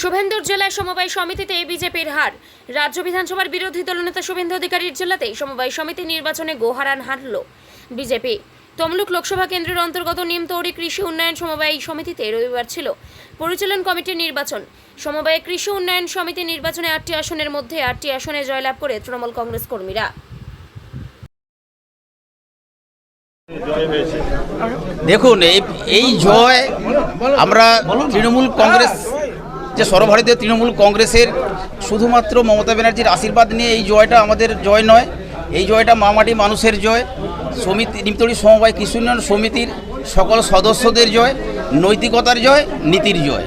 শুভেন্দুর জেলায় সমবায় সমিতিতে বিজেপির হার। রাজ্য বিধানসভার বিরোধী দলনেতা শুভেন্দু অধিকারীর জেলাতেই সমবায় সমিতি নির্বাচনে গোহারান হারল বিজেপি। তমলুক লোকসভা কেন্দ্রের অন্তর্গত নিমতৌড়ি কৃষি উন্নয়ন সমবায় সমিতিতে রবিবার ছিল পরিচালন কমিটির নির্বাচন। সমবায় কৃষি উন্নয়ন সমিতি নির্বাচনে আটটি আসনের মধ্যে আটটি আসনে জয়লাভ করে তৃণমূল কংগ্রেস কর্মীরা। দেখুন এই জয় আমরা তৃণমূল কংগ্রেস যে সর্বভারতীয় তৃণমূল কংগ্রেসের শুধুমাত্র মমতা ব্যানার্জির আশীর্বাদ নিয়ে এই জয়টা আমাদের জয় নয়, এই জয়টা মামাটি মানুষের জয়, সমিতি, নিমতলী সমবায় কৃষি উন্নয়ন সমিতির সকল সদস্যদের জয়, নৈতিকতার জয়, নীতির জয়।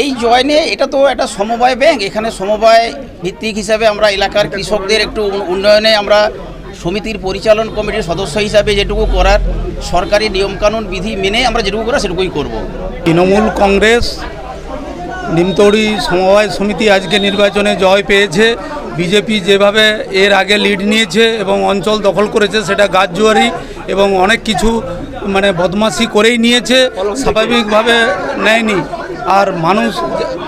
এই জয় নিয়ে এটা তো একটা সমবায় ব্যাংক, এখানে সমবায় ভিত্তিক হিসাবে আমরা এলাকার কৃষকদের একটু উন্নয়নে আমরা সমিতির পরিচালন কমিটির সদস্য হিসাবে যেটুকু করার সরকারি নিয়মকানুন বিধি মেনে আমরা যেটুকু করার সেটুকুই করব। তৃণমূল কংগ্রেস নিমতৌড়ি সমবায় সমিতি আজকে নির্বাচনে জয় পেয়েছে। বিজেপি যেভাবে এর আগে লিড নিয়েছে এবং অঞ্চল দখল করেছে সেটা গাছজুয়ারি এবং অনেক কিছু মানে বদমাশি করেই নিয়েছে। স্বাভাবিকভাবে নেয়নি। আর মানুষ,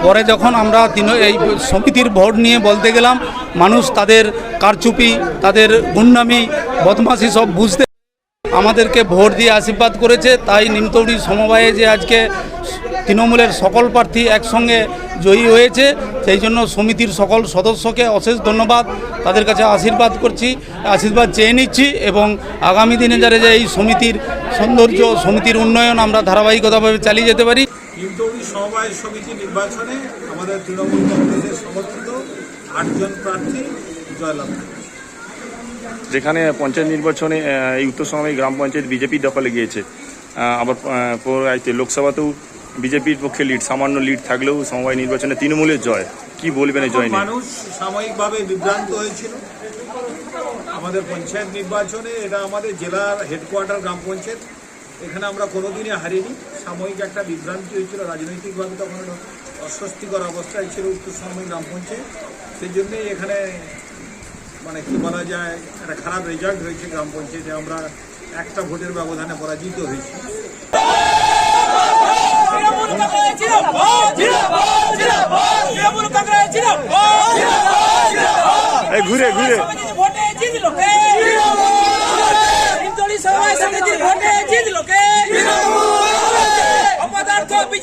পরে যখন আমরা তিন, এই সমিতির ভোট নিয়ে বলতে গেলাম, মানুষ তাদের কারচুপি, তাদের গুন্ডামি, বদমাশি সব বুঝতে আমাদেরকে ভোট দিয়ে আশীর্বাদ করেছে। তাই নিমতৌড়ি সমবায়ে যে আজকে তৃণমূলের সকল প্রার্থী একসঙ্গে জয়ী হয়েছে, সেই জন্য সমিতির সকল সদস্যকে অশেষ ধন্যবাদ। তাদের কাছে আশীর্বাদ করছি, আশীর্বাদ চেয়ে নিচ্ছি এবং আগামী দিনে যারা যে এই সমিতির সৌন্দর্য, সমিতির উন্নয়ন আমরা ধারাবাহিকতাভাবে চালিয়ে যেতে পারি নিমতৌড়ি সমবায় সমিতি নির্বাচনে আমাদের তৃণমূল কংগ্রেসের সমর্থিত আটজন প্রার্থী জয়লাভ। যেখানে পঞ্চায়েত নির্বাচনে এই উত্তর সময় গ্রাম পঞ্চায়েত বিজেপি দখলে গিয়েছে। আবার লোকসভাতেও বিজেপির পক্ষে লিড সামান্য লিড থাকলেও সমবায় নির্বাচনে তৃণমূলের জয়। কি বলবেন জয় মানুষ সাময়িকভাবে বিভ্রান্ত হয়েছিল। আমাদের পঞ্চায়েত নির্বাচনে এটা আমাদের জেলার হেডকোয়ার্টার গ্রাম পঞ্চায়েত। এখানে আমরা কোনোদিনই হারিনি। সাময়িক একটা বিভ্রান্তি হয়েছিল রাজনৈতিকভাবে তখন অস্বস্তিকর অবস্থায় ছিল উত্তর সময় গ্রাম পঞ্চায়েত সেই জন্যই এখানে মানে কি বলা যায় একটা খারাপ রেজাল্ট হয়েছে গ্রাম পঞ্চায়েতে আমরা একটা ভোটের ব্যবধানে পরাজিত হয়েছি। এই ঘুরে ভোটে ঘুরে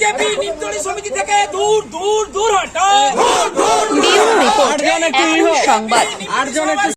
বিজেপি নিমতলি সমিতি থেকে দূর দূর দূর হটাও সংবাদ।